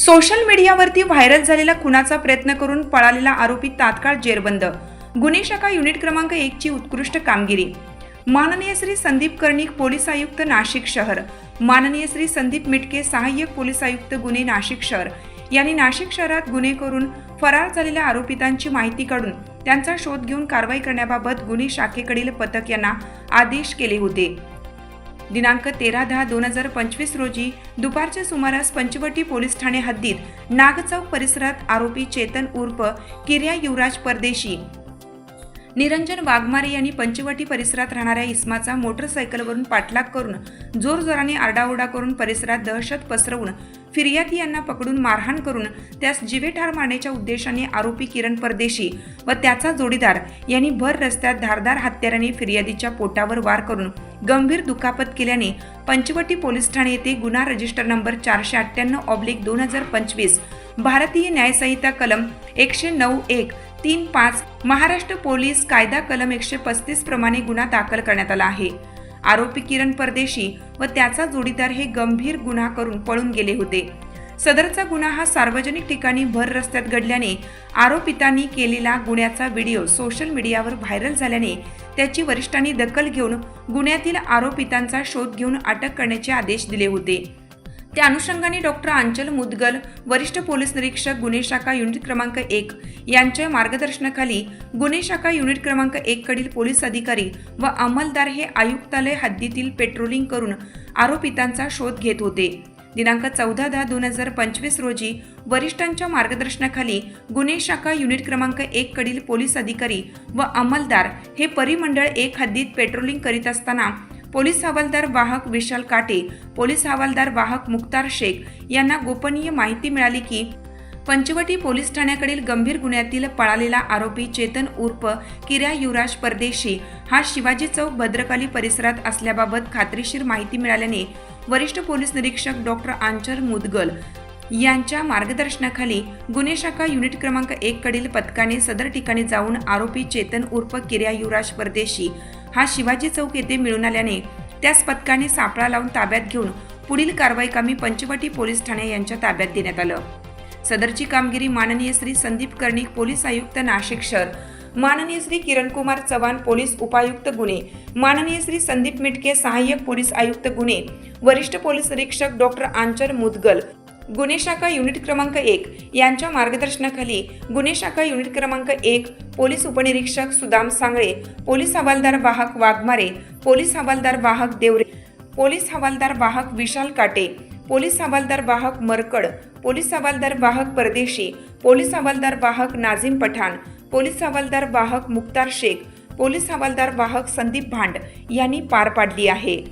Social मीडियावरती viral झालेला खुनाचा प्रयत्न करून पळालेला आरोपी तात्काळ जेरबंद. गुन्हे शाखा युनिट क्रमांक एकची उत्कृष्ट कामगिरी. माननीय श्री संदीप कर्णिक पोलीस आयुक्त नाशिक शहर. माननीय श्री संदीप मिटके सहाय्यक पोलीस आयुक्त गुन्हे नाशिक शहर. यांनी नाशिक शहरात गुन्हे करून फरार झालेल्या आरोपितांची माहिती काढून त्यांचा शोध घेऊन कारवाई करण्याबाबत गुन्हे शाखेकडील पथक यांना आदेश केले होते. दिनांक तेरा दहा दोन हजार पंचवीस रोजी दुपारच्या सुमारास पंचवटी पोलीस ठाणे हद्दीत नागचौक परिसरात आरोपी चेतन उर्फ किर्या युवराज परदेशी. निरंजन वाघमारे यांनी पंचवटी परिसरात राहणाऱ्या इस्माचा मोटरसायकलवरून पाठलाग करून जोरजोराने आरडाओरडा करून परिसरात दहशत पसरवून फिर्यादी यांना पकडून मारहाण करून त्यास जिवे ठार मारण्याच्या उद्देशाने आरोपी किरण परदेशी व त्याचा जोडीदार यांनी भर रस्त्यात धारदार हत्याराने फिर्यादीच्या पोटावर वार करून गंभीर दुखापत केल्याने पंचवटी पोलीस ठाणे येथे गुन्हा रजिस्टर नंबर चारशे अठ्ठ्याण्णव ऑब्लिक दोन हजार पंचवीस भारतीय न्यायसंहिता कलम एकशे नऊ एक तीन पाच महाराष्ट्र पोलीस कायदा कलम एकशे पस्तीस प्रमाणे गुन्हा दाखल करण्यात आला आहे. आरोपी किरण परदेशी व त्याचा जोडीदार हे गंभीर गुन्हा करून पळून गेले होते. सदरचा गुन्हा हा सार्वजनिक ठिकाणी भर रस्त्यात घडल्याने आरोपितांनी केलेला गुन्ह्याचा व्हिडिओ सोशल मीडियावर व्हायरल झाल्याने त्याची वरिष्ठांनी दखल घेऊन गुन्ह्यातील आरोपितांचा शोध घेऊन अटक करण्याचे आदेश दिले होते. त्या अनुषंगाने डॉक्टर आंचल मुदगल वरिष्ठ पोलीस निरीक्षक गुन्हे शाखा युनिट क्रमांक एक यांच्या मार्गदर्शनाखाली गुन्हे शाखा युनिट क्रमांक एक कडील पोलीस अधिकारी व अंमलदार हे आयुक्तालय हद्दीतील पेट्रोलिंग करून आरोपितांचा शोध घेत होते. दिनांक चौदा दहा दोन हजार पंचवीस रोजी वरिष्ठांच्या मार्गदर्शनाखाली गुन्हे शाखा युनिट क्रमांक एक कडील पोलीस अधिकारी व अंमलदार हे परिमंडळ एक हद्दीत पेट्रोलिंग करीत असताना पोलीस हवालदार वाहक विशाल काटे पोलीस हवालदार वाहक मुक्तार शेख यांना गोपनीय माहिती मिळाली की पंचवटी पोलीस ठाण्याकडील गंभीर गुन्ह्यातील पळालेला आरोपी चेतन उर्फ किर्या युवराज परदेशी हा शिवाजी चौक भद्रकाली परिसरात असल्याबाबत खात्रीशीर माहिती मिळाल्याने वरिष्ठ पोलीस निरीक्षक डॉक्टर आंचर मुदगल यांच्या मार्गदर्शनाखाली गुन्हे शाखा युनिट क्रमांक एक कडील पथकाने सदर ठिकाणी जाऊन आरोपी चेतन उर्फ किर्या युवराज परदेशी हा शिवाजी चौक येथे मिळून आल्याने त्यास पथकाने सापळा लावून ताब्यात घेऊन पुढील कारवाई कामी पंचवटी पोलीस ठाणे यांच्या ताब्यात देण्यात आलं. सदरची कामगिरी माननीय श्री संदीप कर्णिक पोलीस आयुक्त नाशिक शहर माननीय श्री किरणकुमार चव्हाण पोलीस उपायुक्त गुन्हे माननीय श्री संदीप मिटके सहाय्यक पोलीस आयुक्त गुन्हे वरिष्ठ पोलीस निरीक्षक डॉक्टर आंचर मुदगल गुन्हे शाखा युनिट क्रमांक एक यांच्या मार्गदर्शनाखाली गुन्हे शाखा युनिट क्रमांक एक पोलीस उपनिरीक्षक सुदाम सांगळे पोलीस हवालदार वाहक वाघमारे पोलीस हवालदार वाहक देवरे पोलीस हवालदार वाहक विशाल काटे पोलीस हवालदार वाहक मरकड पोलीस हवालदार वाहक परदेशी पोलीस हवालदार वाहक नाझीम पठाण पोलीस हवालदार वाहक मुक्तार शेख पोलीस हवालदार वाहक संदीप भांड यांनी पार पाडली आहे.